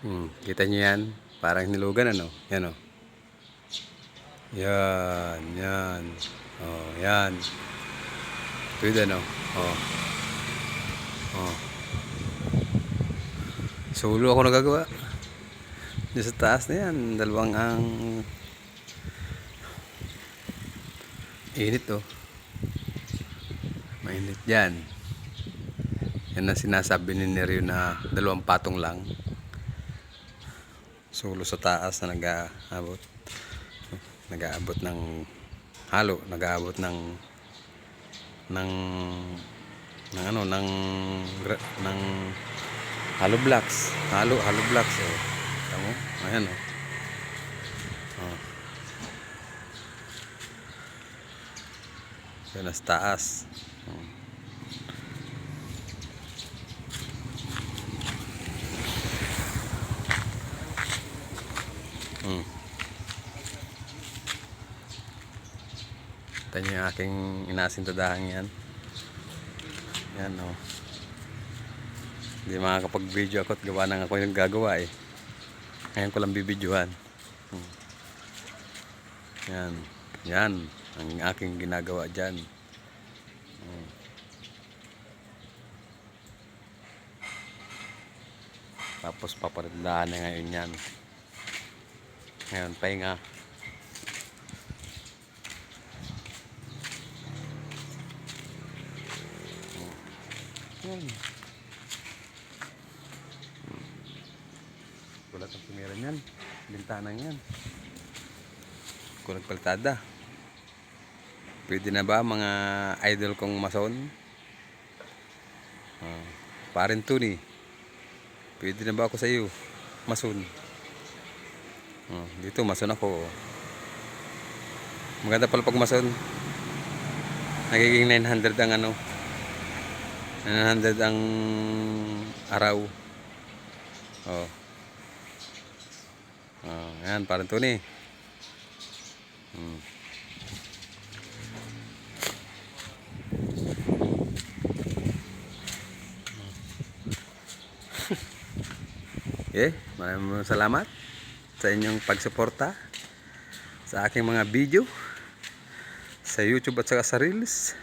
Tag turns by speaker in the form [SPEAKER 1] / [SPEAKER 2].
[SPEAKER 1] Hmm, kita niyo yan? Parang nilugan ano? Yan o. Yan, yan. Oh, yan. Pwede ano? Oh. Oh. Solo ako nagagawa. Diyan sa taas na yan, dalawang ang init oh. Mainit yan. Yan ang sinasabi ni Neryo na dalawang patong lang. Sulo sa taas na nag-aabot. Nag-aabot ng halo, nag-aabot ng ng ng ano, ng ng hollow blocks. Halo, hollow blocks oh. Tamo? Ayan oh. Oh. Yan nasa taas. Oh. Ito yung aking inasintadahan yan. Yan o. Oh. Hindi makakapag-video ako at gawa nang ako yung gagawa eh. Ngayon ko lang bibidyohan. Hmm. Yan. Yan. Ang aking ginagawa dyan. Hmm. Tapos paparindahan na ngayon yan. Ngayon, pahinga. Yan. Kulat ang tumira niyan. Bintana yan. Kulat paltada. Pwede na ba mga idol kong mason? Ah, parin to ni. Pwede na ba ako sa iyo? Mason. Oh, dito mason ako. Maganda pala pag mason. Nagiging 900 ang ano. 900 ang araw. Oh. Oh, yan parang Tony. Hmm. Okay, maraming salamat sa inyong pagsuporta sa aking mga video sa YouTube at saka sa Reels.